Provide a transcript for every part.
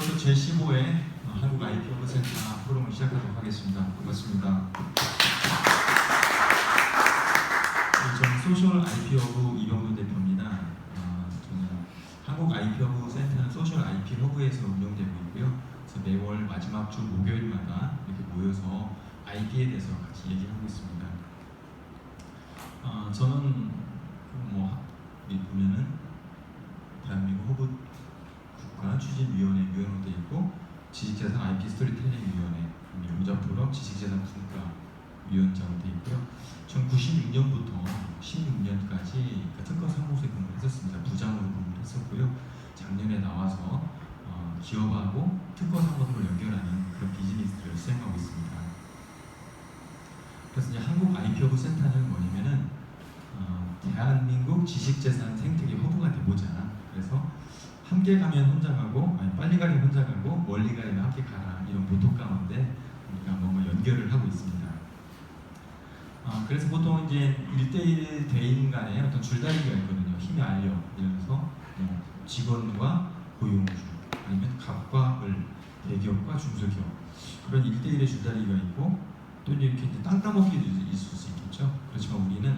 이것도 제15회 한국 IP 오브센터 포럼을 시작하도록 하겠습니다. 반갑습니다. 네, 저는 소셜 IP 허브 이병훈 대표입니다. 아, 저는 한국 IP 허브 센터는 소셜 IP 허브에서 운영되고 있고요. 그래서 매월 마지막 주 목요일마다 이렇게 모여서 IP에 대해서 같이 얘기하고 있습니다. 아, 저는 뭐 보면은 대한민국 허브 국가 추진위원회 위원으로 되어 있고 지식재산 IP 스토리텔링위원회 용자포럼 지식재산 분과 위원장으로 되어 있고요. 전 96년부터 16년까지 그 특허 사무소에 근무를 했었습니다. 부장으로 근무를 했었고요. 작년에 나와서 어, 기업하고 특허 사무소를 연결하는 그런 비즈니스를 수행하고 있습니다. 그래서 이제 한국 IP허브 센터는 뭐냐면은 어, 대한민국 지식재산 생태계 허브가 되고자 그래서 함께 가면 혼자 가고 아니 빨리 가면 혼자 가고 멀리 가면 함께 가라 이런 모토 가운데 우리가 뭔가 연결을 하고 있습니다. 아, 그래서 보통 이제 1대1 대인 간에 어떤 줄다리기가 있거든요. 힘이 알려 이러면서 뭐 직원과 고용주 아니면 갑과 을 대기업과 중소기업 그런 1대1의 줄다리기가 있고 또 이렇게 이제 땅 따먹기도 있을 수 있겠죠. 그렇지만 우리는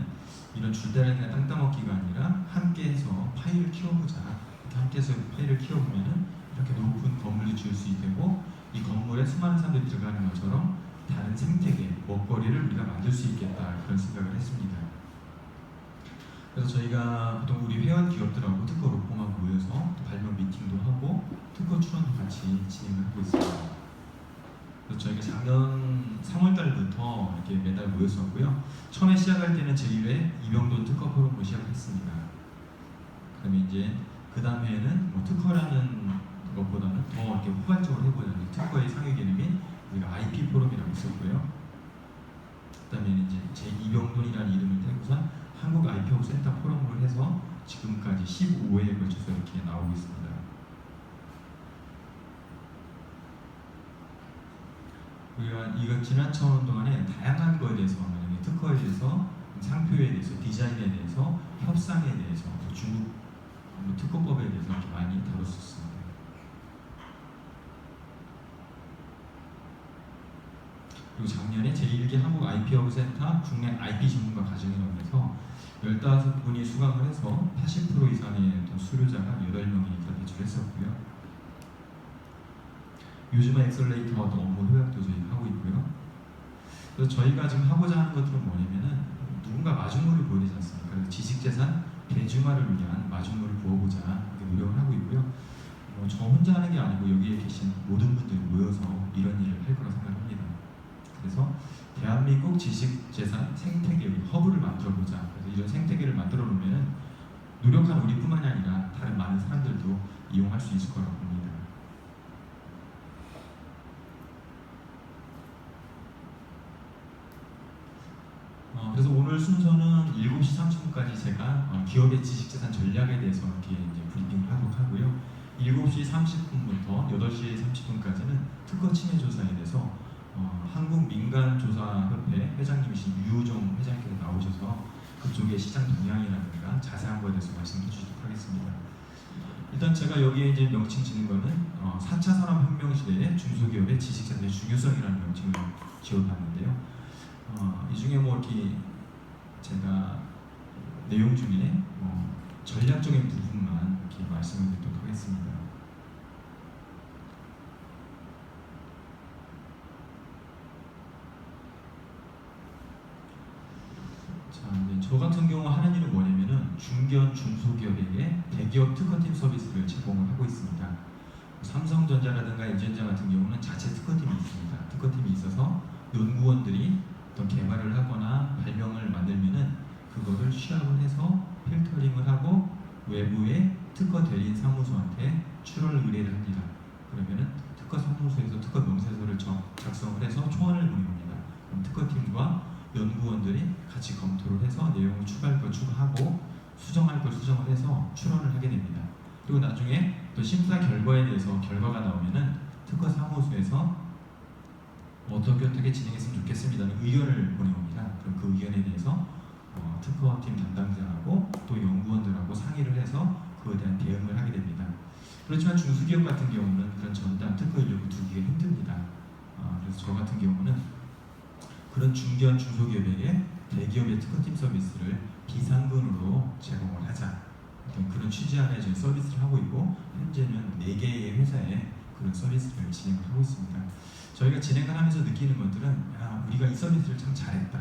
이런 줄다리기나 땅 따먹기가 아니라 함께해서 파일을 키워보자. 함께해서 파일을 키워보면은 이렇게 높은 건물을 지을 수 있고 이 건물에 수많은 사람들이 들어가는 것처럼 다른 생태계, 먹거리를 우리가 만들 수 있겠다 그런 생각을 했습니다. 그래서 저희가 보통 우리 회원 기업들하고 특허 로펌하고 모여서 또 발명 미팅도 하고 특허 출원도 같이 진행을 하고 있습니다. 그래서 저희가 작년 3월 달부터 이렇게 매달 모였었고요. 처음에 시작할 때는 제1회 이병돈 특허 포럼으로 시작했습니다. 그다음에 이제 그 다음 해에는 뭐 특허라는 것보다는 더 이렇게 후발적으로 해보자는 특허의 상위 개념이 우리가 IP 포럼이라고 있었고요. 그다음에 이제 제 이병돈이라는 이름을 대고서 한국 IP 허브 센터 포럼으로 해서 지금까지 15회에 걸쳐서 이렇게 나오고 있습니다. 우리가 이거 지난 차원 동안에 다양한 거에 대해서 만약에 특허에 대해서 상표에 대해서 디자인에 대해서 협상에 대해서 또 중국 뭐 대해서 이렇게 다뤘었습니다. 그리고 작년에 제1기 한국 IP허브 센터 국내 IP 전문가 과정이라고 해서 15분이 수강을 해서 80% 이상의 수료자가 8명이 다 배출했었고요. 요즘은 엑셀레이터 업무 협약도 저희 하고 있고요. 그래서 저희가 지금 하고자 하는 것들은 뭐냐면은 누군가 마중물을 되지 않습니까? 지식재산 대중화를 위한 마중물을 부어보자 이렇게 노력을 하고 있고요. 뭐저 혼자 하는 게 아니고 여기에 계신 모든 분들이 모여서 이런 일을 할 거라 생각합니다. 그래서 대한민국 지식재산 생태계의 허브를 만들어보자. 그래서 이런 생태계를 만들어 놓으면은 노력한 우리뿐만이 아니라 다른 많은 사람들도 이용할 수 있을 거라고 봅니다. 어, 그래서 오늘 순서는 7시 30분까지 제가 어, 기업의 지식재산 전략에 대해서 이렇게 이제 브리핑을 하도록 하고요. 7시 30분부터 8시 30분까지는 특허 침해 조사에 대해서 어, 한국 민간조사협회 회장님이신 유우종 회장님께서 나오셔서 그쪽의 시장 동향이라든가 자세한 거에 대해서 말씀해 주시도록 하겠습니다. 일단 제가 여기에 이제 명칭 짓는 거는 어, 4차 산업혁명 시대의 중소기업의 지식재산의 중요성이라는 명칭을 지어봤는데요. 어, 이 중에 뭐 이렇게 제가 내용 중에 뭐 전략적인 부분만 이렇게 말씀을 드리도록 하겠습니다. 자, 이제 저 같은 경우 하는 일은 뭐냐면은 중견 중소기업에게 대기업 특허팀 서비스를 제공을 하고 있습니다. 삼성전자라든가 LG전자 같은 경우는 자체 특허팀이 있습니다. 특허팀이 있어서 연구원들이 어떤 개발을 하거나 발명을 만들면은 그거를 취합을 해서 필터링을 하고 외부의 특허 대리인 사무소한테 출원을 의뢰를 합니다. 그러면은 특허 사무소에서 특허 명세서를 적- 작성을 해서 초안을 보냅니다. 그럼 특허팀과 연구원들이 같이 검토를 해서 내용을 추가할 걸 추가하고 수정할 걸 수정을 해서 출원을 하게 됩니다. 그리고 나중에 또 심사 결과에 대해서 결과가 나오면은 특허 사무소에서 어떻게 어떻게 진행했으면 좋겠습니다는 의견을 보내옵니다. 그럼 그 의견에 대해서 어, 특허팀 담당자하고 또 연구원들하고 상의를 해서 그에 대한 대응을 하게 됩니다. 그렇지만 중소기업 같은 경우는 그런 전담 특허 인력을 두기가 힘듭니다. 어, 그래서 저 같은 경우는 그런 중견 중소기업에게 대기업의 특허팀 서비스를 비상근으로 제공을 하자 그런 취지 안에 지금 서비스를 하고 있고 현재는 4개의 회사에 그런 서비스를 진행을 하고 있습니다. 저희가 진행을 하면서 느끼는 것들은 야, 우리가 이 서비스를 참 잘했다.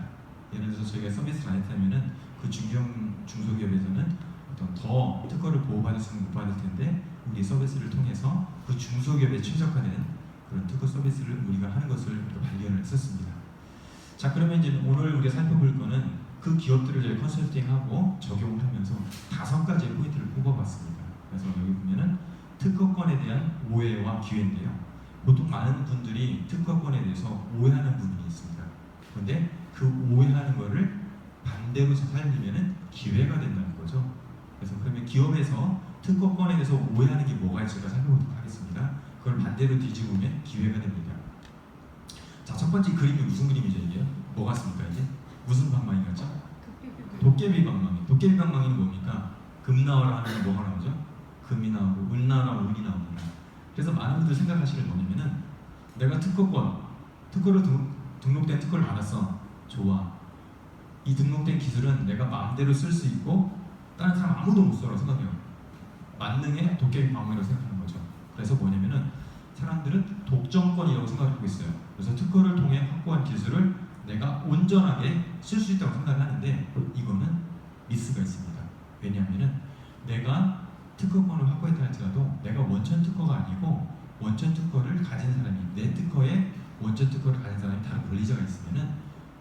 예를 들어서 저희가 서비스를 안 했다면은 그 중견 중소기업에서는 어떤 더 특허를 보호받을 수는 못 받을 텐데 우리 서비스를 통해서 그 중소기업에 최적화된 그런 특허 서비스를 우리가 하는 것을 발견을 했었습니다. 자 그러면 이제 오늘 우리가 살펴볼 거는 그 기업들을 저희 컨설팅하고 적용을 하면서 다섯 가지의 포인트를 뽑아봤습니다. 그래서 여기 보면은 특허권에 대한 오해와 기회인데요. 보통 많은 분들이 특허권에 대해서 오해하는 부분이 있습니다. 그런데 그 오해하는 거를 반대로 살리면은 기회가 된다는 거죠. 그래서 그러면 기업에서 특허권에 대해서 오해하는 게 뭐가 있을까 살펴보도록 하겠습니다. 그걸 반대로 뒤집으면 기회가 됩니다. 자, 첫 번째 그림이 무슨 그림이죠 이게? 뭐 같습니까 이게? 무슨 방망이 같죠? 도깨비 방망이. 도깨비 방망이는 뭡니까? 금 나오라 하면 뭐가 나오죠? 금이 나오고 은 나오라 운이 나옵니다. 그래서 많은 분들 생각하시는 뭐냐면은 내가 특허권, 특허로 등, 등록 된 특허를 받았어. 좋아. 이 등록된 기술은 내가 마음대로 쓸 수 있고 다른 사람 아무도 못 써라고 생각해요. 만능의 도깨비 방망이라고 생각하는 거죠. 그래서 뭐냐면은 사람들은 독점권이라고 생각하고 있어요. 그래서 특허를 통해 확보한 기술을 내가 온전하게 쓸 수 있다고 생각하는데 이거는 미스가 있습니다. 왜냐하면은 내가 특허권을 확보했다 할지라도 내가 원천 특허가 아니고 원천 특허를 가진 사람이 내 특허에 원천 특허를 가진 사람이 다른 권리자가 있으면은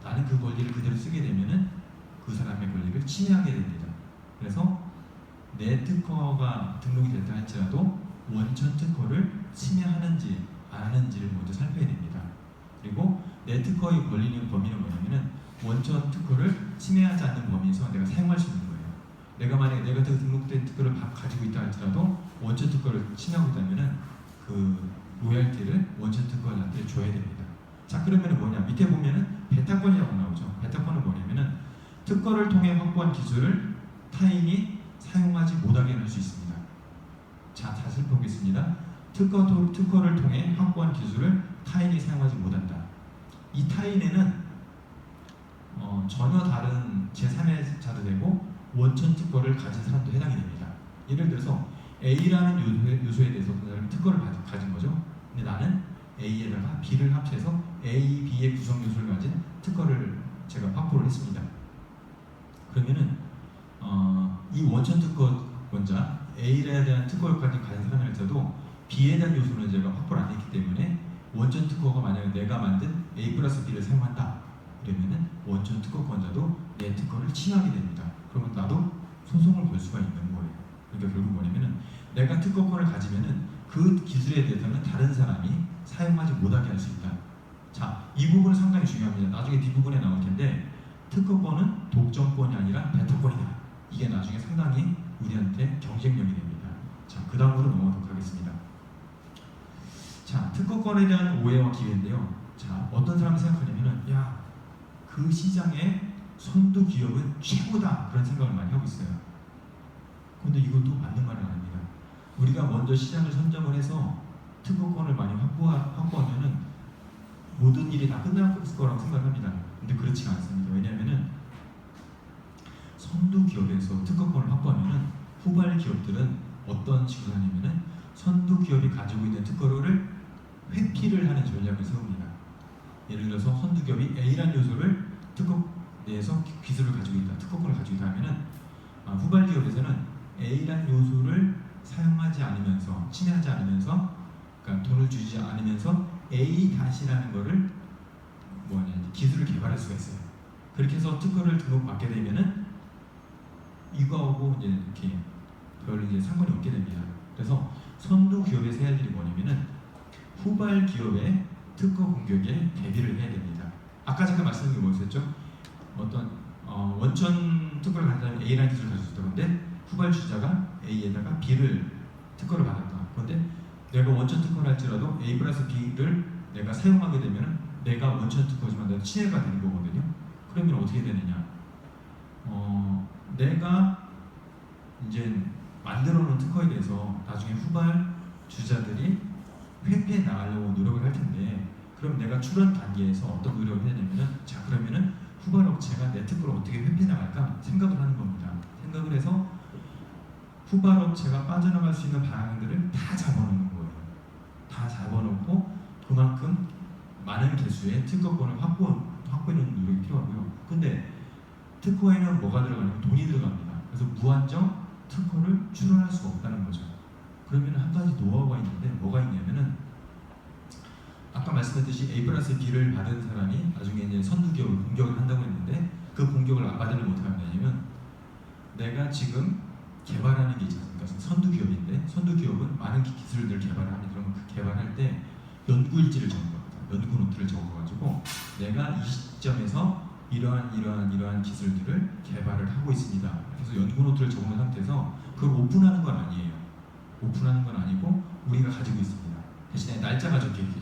나는 그 권리를 그대로 쓰게 되면은 그 사람의 권리를 침해하게 됩니다. 그래서 내 특허가 등록이 됐다 할지라도 원천 특허를 침해하는지 안 하는지를 먼저 살펴야 됩니다. 그리고 내 특허의 권리는 범위는 뭐냐면은 원천 특허를 침해하지 않는 범위에서 내가 사용할 수 있는. 내가 만약에 내가 그 등록된 특허를 가- 가지고 있다 할지라도 원천 특허를 침해하고 있다면은 그 로얄티를 원천 특허자한테 줘야 됩니다. 자 그러면은 뭐냐 밑에 보면은 베타권이라고 나오죠. 베타권은 뭐냐면은 특허를 통해 확보한 기술을 타인이 사용하지 못하게 할 수 있습니다. 자 다시 보겠습니다. 특허, 특허를 통해 확보한 기술을 타인이 사용하지 못한다. 이 타인에는 어, 전혀 다른 제3의 자도 되고 원천 특허를 가진 사람도 해당이 됩니다. 예를 들어서 A라는 요소에, 대해서 그 사람이 특허를 가, 가진 거죠. 근데 나는 A에다가 B를 합쳐서 A, B의 구성 요소를 가진 특허를 제가 확보를 했습니다. 그러면은 어, 이 원천 특허권자 A에 대한 특허까지 가진 사람일지라도 B에 대한 요소는 제가 확보를 안 했기 때문에 원천 특허가 만약에 내가 만든 A 플러스 B를 사용한다 그러면은 원천 특허권자도 내 특허를 침해하게 됩니다. 그러면 나도 소송을 걸 수가 있는 거예요. 그러니까 결국 뭐냐면은 내가 특허권을 가지면은 그 기술에 대해서는 다른 사람이 사용하지 못하게 할 수 있다. 자, 이 부분은 상당히 중요합니다. 나중에 뒷부분에 나올 텐데 특허권은 독점권이 아니라 배터권이다. 이게 나중에 상당히 우리한테 경쟁력이 됩니다. 자, 그 다음으로 넘어가도록 하겠습니다. 자, 특허권에 대한 오해와 기회인데요. 자, 어떤 사람이 생각하냐면은 야, 그 시장의 선두 기업은 최고다 그런 생각을 많이 하고 있어요. 근데 이것도 맞는 말은 아닙니다. 우리가 먼저 시장을 선점을 해서 특허권을 많이 확보하, 확보하면은 모든 일이 다 끝날 거라고 생각합니다. 근데 그렇지가 않습니다. 왜냐하면은 선두 기업에서 특허권을 확보하면은 후발 기업들은 어떤 식으로 하냐면은 선두 기업이 가지고 있는 특허를 회피를 하는 전략을 세웁니다. 예를 들어서 선두 기업이 A라는 요소를 특허 기- 기술을 가지고 있다, 특허권을 가지고 있다 하면은 아, 후발 기업에서는 A라는 요소를 사용하지 않으면서 침해하지 않으면서 그러니까 돈을 주지 않으면서 A 다시라는 거를 뭐냐 기술을 개발할 수가 있어요. 그렇게 해서 특허를 등록받게 되면은 이거하고 이제 이렇게 별 이제 상관이 없게 됩니다. 그래서 선두 기업에서 해야 할 일이 뭐냐면은 후발 기업의 특허 공격에 대비를 해야 됩니다. 아까 잠깐 말씀드린 게 뭐였었죠? 어떤 어, 원천 특허를 가진 사람이 A라는 기술을 가지고 있다 근데 후발 주자가 A에다가 B를 특허를 받았다. 그런데 내가 원천 특허를 할지라도 A 플러스 B를 내가 사용하게 되면 내가 원천 특허지만 내가 친해가 되는 거거든요. 그러면 어떻게 되느냐? 어, 내가 이제 만들어 놓은 특허에 대해서 나중에 후발 주자들이 회피해 나가려고 노력을 할 텐데 그럼 내가 출원 단계에서 어떤 노력을 해야 되냐면은 자 그러면은 후발 업체가 내 특허를 어떻게 회피해 나갈까 생각을 하는 겁니다. 생각을 해서 후발 업체가 빠져나갈 수 있는 방향들을 다 잡아놓는 거예요. 다 잡아놓고 그만큼 많은 개수의 특허권을 확보 확보하는 노력이 필요하고요. 근데 특허에는 뭐가 들어가냐면 돈이 들어갑니다. 그래서 무한정 특허를 출원할 수가 없다는 거죠. 그러면 한 가지 노하우가 있는데 뭐가 있냐면은 아까 말씀했듯이 A 플러스 B를 받은 사람이 나중에 이제 선두 기업을 공격을 한다고 했는데 그 공격을 어떻게 하면 되냐면 내가 지금 개발하는 게 있지 않습니까? 선두 기업인데 선두 기업은 많은 기- 기술들을 개발을 합니다. 그러면 그 개발할 때 연구 일지를 적는 겁니다. 연구 노트를 적어가지고 내가 이 시점에서 이러한 이러한 이러한 기술들을 개발을 하고 있습니다. 그래서 연구 노트를 적은 상태에서 그걸 오픈하는 건 아니에요. 오픈하는 건 아니고 우리가 가지고 있습니다. 대신에 날짜가 적혀 있겠죠.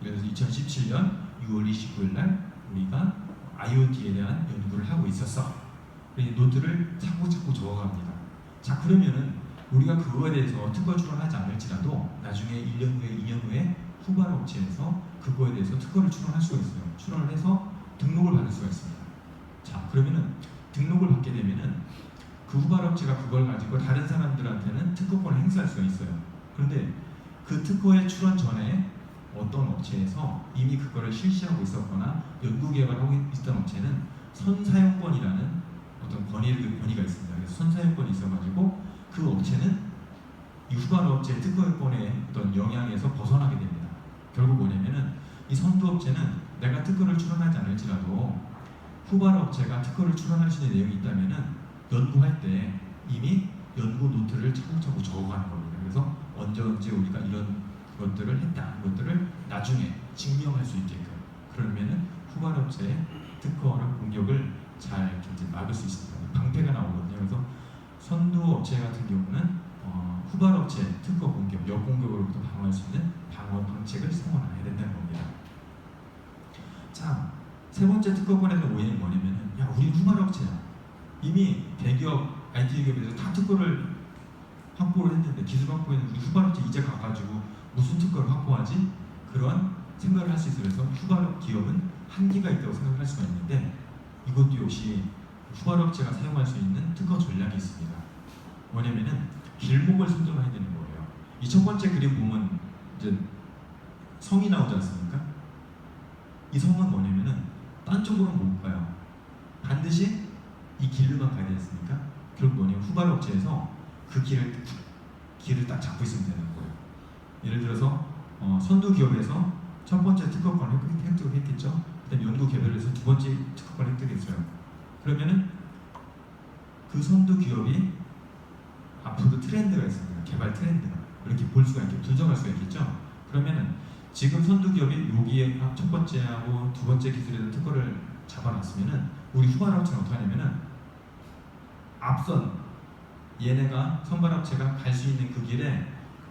그래서 2017년 6월 29일 날 우리가 IoT에 대한 연구를 하고 있었어. 이 노트를 자꾸 자꾸 적어갑니다. 자 그러면은 우리가 그거에 대해서 특허 출원하지 않을지라도 나중에 1년 후에 2년 후에 후발 업체에서 그거에 대해서 특허를 출원할 수가 있어요. 출원을 해서 등록을 받을 수가 있습니다. 자 그러면은 등록을 받게 되면은 그 후발 업체가 그걸 가지고 다른 사람들한테는 특허권을 행사할 수가 있어요. 그런데 그 특허의 출원 전에 어떤 업체에서 이미 그거를 실시하고 있었거나 연구 개발하고 있던 업체는 선사용권이라는 어떤 권위, 권위가 있습니다. 그래서 선사용권이 있어가지고 그 업체는 이 후발 업체의 특허권의 어떤 영향에서 벗어나게 됩니다. 결국 뭐냐면은 이 선두 업체는 내가 특허를 출원하지 않을지라도 후발 업체가 특허를 출원할 수 있는 내용이 있다면은 연구할 때 이미 연구 노트를 차곡차곡 적어가는 겁니다. 그래서 언제 언제 우리가 이런 것들을 했다, 것들을 나중에 증명할 수 있게끔 그러면은 후발 업체의 특허를 공격을 잘 막을 수 있습니다. 방패가 나오거든요. 그래서 선두 업체 같은 경우는 어, 후발 업체 특허 공격, 역공격으로부터 방어할 수 있는 방어 방책을 성원해야 된다는 겁니다. 자, 세 번째 특허권에서 오해는 뭐냐면은 야, 우리 후발 업체야. 이미 대기업, IT 기업에서 다 특허를 확보를 했는데 기술 확보했는데 우리 후발 업체 이제 가가지고 무슨 특허를 확보하지? 그런 생각을 할 수 있어요. 그래서 후발 기업은 한계가 있다고 생각할 수가 있는데 이것도 역시 후발 업체가 사용할 수 있는 특허 전략이 있습니다. 뭐냐면은 길목을 선점해야 되는 거예요. 이 첫 번째 그림 보면 이제 성이 나오지 않습니까? 이 성은 뭐냐면은 딴 쪽으로는 못 가요. 반드시 이 길로만 가야 되지 않습니까? 결국 뭐냐면 후발 업체에서 그 길을 길을 딱 잡고 있으면 되는 거예요. 예를 들어서 어, 선두 기업에서 첫 번째 특허권 획득- 했겠죠. 그다음 연구 개발을 해서 두 번째 특허권 획득했어요. 그러면은 그 선두 기업이 앞으로 트렌드가 있습니다. 개발 트렌드가 이렇게 볼 수가 있게 분석할 수가 있겠죠. 그러면은 지금 선두 기업이 여기에 첫 번째하고 두 번째 기술에 대한 특허를 잡아놨으면은 우리 후발 업체는 어떻게 하냐면은 앞선 얘네가 선발 업체가 갈 수 있는 그 길에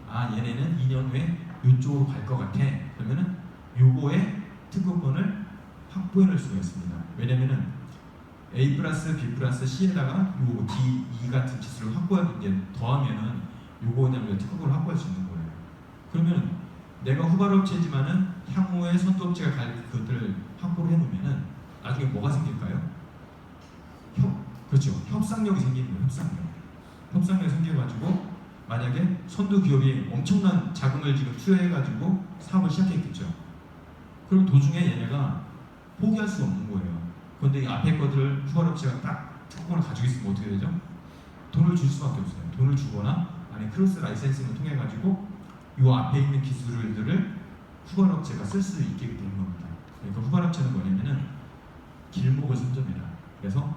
아 얘네는 2년 후에 이쪽으로 갈 것 같아. 그러면은 요거에 특허권을 확보해 놓을 수가 있습니다. 왜냐면은 A 플러스 B 플러스 C에다가 요 D, E 같은 기술을 확보해 이제 더하면은 요거 그냥 우리가 특허권을 확보할 수 있는 거예요. 그러면 내가 후발업체지만은 향후에 선두업체가 갈 것들을 확보를 해놓으면은 나중에 뭐가 생길까요? 협 그렇죠 협상력이 생기는 거예요. 협상력. 협상력이 생겨가지고 만약에 선두 기업이 엄청난 자금을 지금 투여해가지고 사업을 시작했겠죠. 그럼 도중에 얘네가 포기할 수 없는 거예요. 그런데 이 앞에 것들을 후발업체가 딱 특허권을 가지고 있으면 어떻게 되죠? 돈을 줄 수밖에 없어요. 돈을 주거나 아니 크로스 라이센싱을 통해 가지고 이 앞에 있는 기술들을 후발업체가 쓸 수 있게 되는 겁니다. 그러니까 후발업체는 뭐냐면은 길목을 선점해라. 그래서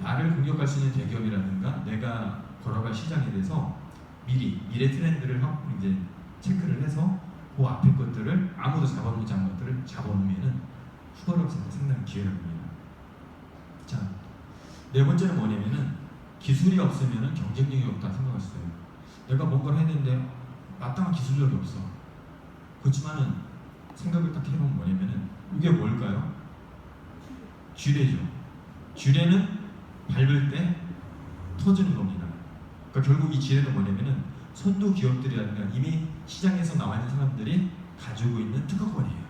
나를 공격할 수 있는 대기업이라든가 내가 걸어갈 시장에 대해서 미리 미래 트렌드를 확 이제 체크를 해서 그 앞에 것들을 아무도 잡아놓지 않은 것들을 잡아놓으면은 후발업체가 상당히 기회를 봅니다. 자, 네 번째는 뭐냐면은 기술이 없으면은 경쟁력이 없다 있어요. 내가 뭔가를 했는데 마땅한 기술력이 없어. 그렇지만은 생각을 딱 해보면 뭐냐면은 이게 뭘까요? 쥐레죠. 쥐레는 밟을 때 터지는 겁니다. 그러니까 결국 이 지뢰는 뭐냐면은 선도 기업들이라든가 이미 시장에서 나와 있는 사람들이 가지고 있는 특허권이에요.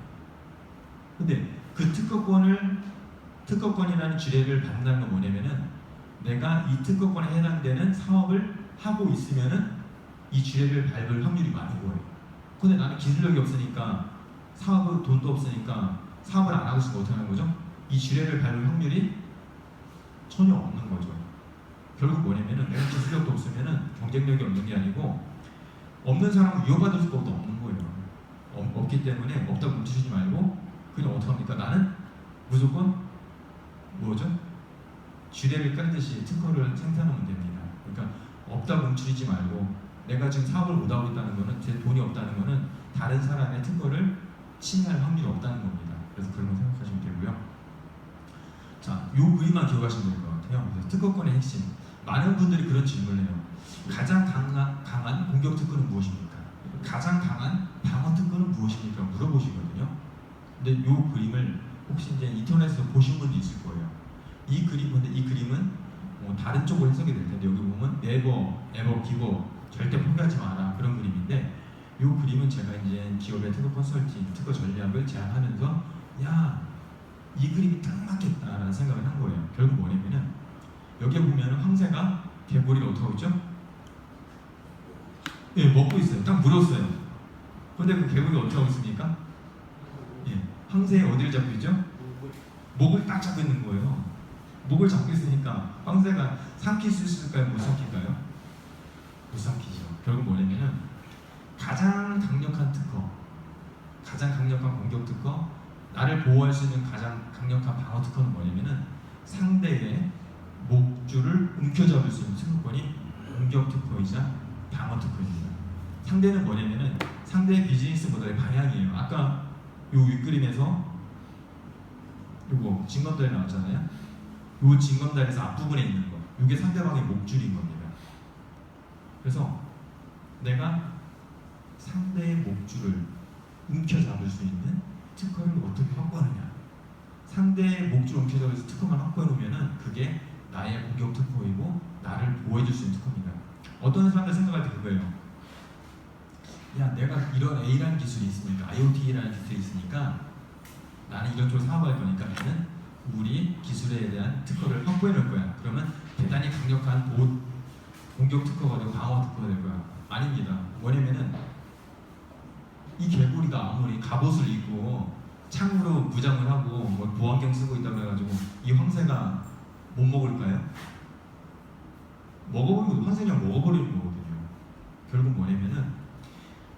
근데 그 특허권을 특허권이라는 지뢰를 받는다는 건 뭐냐면은 내가 이 특허권에 해당되는 사업을 하고 있으면은 이 지뢰를 밟을 확률이 많은 거예요. 근데 나는 기술력이 없으니까 사업은 돈도 없으니까 사업을 안 하고 있으면 어떻게 하는 거죠? 이 지뢰를 밟을 확률이 전혀 없는 거죠. 결국 뭐냐면은 내가 기술력도 없으면은 경쟁력이 없는 게 아니고 없는 사람은 위협받을 수가 없는 거예요. 없- 없기 때문에 없다 멈추지 말고 그냥 어떻게 합니까? 나는 무조건 뭐죠? 지뢰를 깔듯이 특허를 생산하면 됩니다. 그러니까 없다 멈추지 말고 내가 지금 사업을 못 하고 있다는 거는 제 돈이 없다는 거는 다른 사람의 특허를 침해할 확률이 없다는 겁니다. 그래서 그런 거 생각하시면 되고요. 자, 요 그림만 기억하시면 될 것 같아요. 특허권의 핵심. 많은 분들이 그런 질문을 해요. 가장 강한, 강한 공격 특허는 무엇입니까? 가장 강한 방어 특허는 무엇입니까? 물어보시거든요. 근데 요 그림을 혹시 이제 인터넷에서 보신 분도 있을 거예요. 이 그림, 근데 이 그림은 뭐 다른 쪽으로 해석이 될 텐데 여기 보면 네버, 에버, 기버 절대 포기하지 마라 그런 그림인데 이 그림은 제가 이제 기업의 특허 컨설팅, 특허 전략을 제안하면서 야, 이 그림이 딱 맞겠다라는 생각을 한 거예요. 결국 뭐냐면은 여기에 보면 황새가 개구리를 어떻게 하고 있죠? 예, 먹고 있어요. 딱 물었어요. 근데 그 개구리가 어떻게 하고 있습니까? 예, 황새의 어디를 잡고 있죠? 목을 딱 잡고 있는 거예요. 목을 잡고 있으니까 황새가 삼킬 수 있을까요? 못 삼킬까요? 못 삼키죠. 결국 뭐냐면은 가장 강력한 특허, 가장 강력한 공격 특허, 나를 보호할 수 있는 가장 강력한 방어 특허는 뭐냐면은 상대의 목줄을 움켜잡을 수 있는 특허권이 공격 특허이자 방어 특허입니다. 상대는 뭐냐면은 상대의 비즈니스 모델의 방향이에요. 아까 요 윗그림에서 요거 징검다리 나왔잖아요. 요 징검다리에서 앞부분에 있는 거, 요게 상대방의 목줄인 겁니다. 그래서 내가 상대의 목줄을 움켜잡을 수 있는 특허를 어떻게 확보하느냐. 상대의 목줄을 움켜잡아서 특허만 확보해 놓으면은 그게 나의 공격 특허이고 나를 보호해줄 수 있는 특허입니다. 어떤 사람들 생각할 때 그거예요. 야, 내가 이런 A라는 기술이 있으니까 IoT라는 기술이 있으니까 나는 이런 쪽으로 사업할 거니까 나는 우리 기술에 대한 특허를 확보해 놓을 거야. 그러면 대단히 강력한 보, 공격 특허가 되고 방어 특허가 될 거야. 아닙니다. 뭐냐면은 이 개구리가 아무리 갑옷을 입고 창으로 무장을 하고 뭐 보안경 쓰고 있다고 해가지고 이 황새가 못 먹을까요? 먹어버리고 황새냥 먹어버리는 거거든요. 결국 뭐냐면은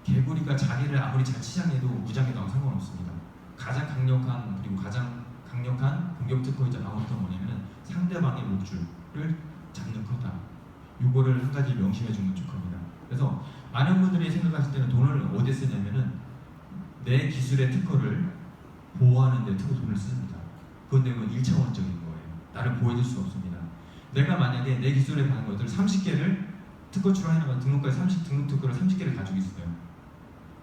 개구리가 자기를 아무리 잘 치장해도 무장해 나와 상관없습니다. 가장 강력한 그리고 가장 강력한 공격 특허이자 방어 특허 뭐냐면은 상대방의 목줄을 잡는 거다. 요거를 한 가지 명심해 주는 특허입니다. 그래서 많은 분들이 생각하실 때는 돈을 어디에 쓰냐면은 내 기술의 특허를 보호하는 데 돈을 씁니다. 그건 1차원적인 거예요. 나를 보호해줄 수 없습니다. 내가 만약에 내 기술에 관한 것들 30개를 특허 출원해나가 등록까지 30 등록 특허를 30개를 가지고 있어요.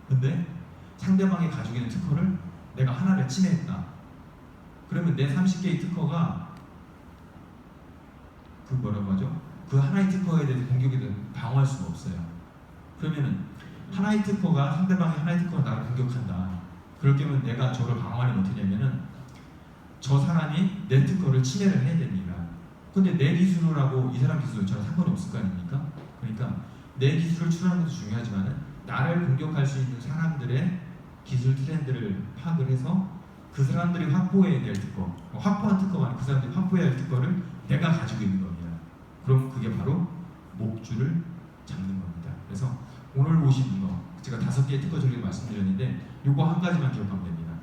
근데 상대방이 가지고 있는 특허를 내가 하나를 침해했다. 그러면 내 30개의 특허가 그 뭐라고 하죠? 그 하나의 특허에 대해서 대해서 방어할 수가 없어요. 그러면은 하나의 특허가 상대방의 하나의 특허가 나를 공격한다. 그럴 경우는 내가 저를 방어하려면 어떻게 하냐면은 저 사람이 내 특허를 침해를 해야 됩니다. 근데 내 기술을 하고 이 사람 기술은 저랑 상관이 없을 거 아닙니까? 그러니까 내 기술을 추론하는 것도 중요하지만은 나를 공격할 수 있는 사람들의 기술 트렌드를 파악을 해서 그 사람들이 확보해야 될 특허, 확보한 특허가 아니고 그 사람들이 확보해야 할 특허를 내가 가지고 있는 겁니다. 그럼 그게 바로 목줄을 잡는 겁니다. 그래서 오늘 오신 거 제가 다섯 개의 특허 전략 말씀드렸는데 요거 한 가지만 기억하면 됩니다.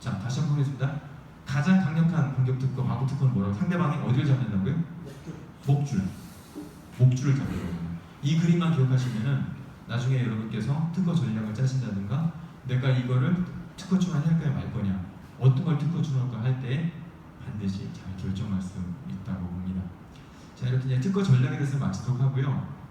자 다시 한번 보겠습니다. 가장 강력한 공격 특허, 방어 특허는 뭐라고? 상대방이 어디를 잡는다고요? 목줄. 목줄을 잡는 거예요. 이 그림만 기억하시면은 나중에 여러분께서 특허 전략을 짜신다든가 내가 이거를 특허 출원할 거냐 말 거냐 어떤 걸 특허 출원할까 할 때 반드시 잘 결정할 수 있다고 봅니다. 자 이렇게 특허 전략에 대해서 마치도록 하고요.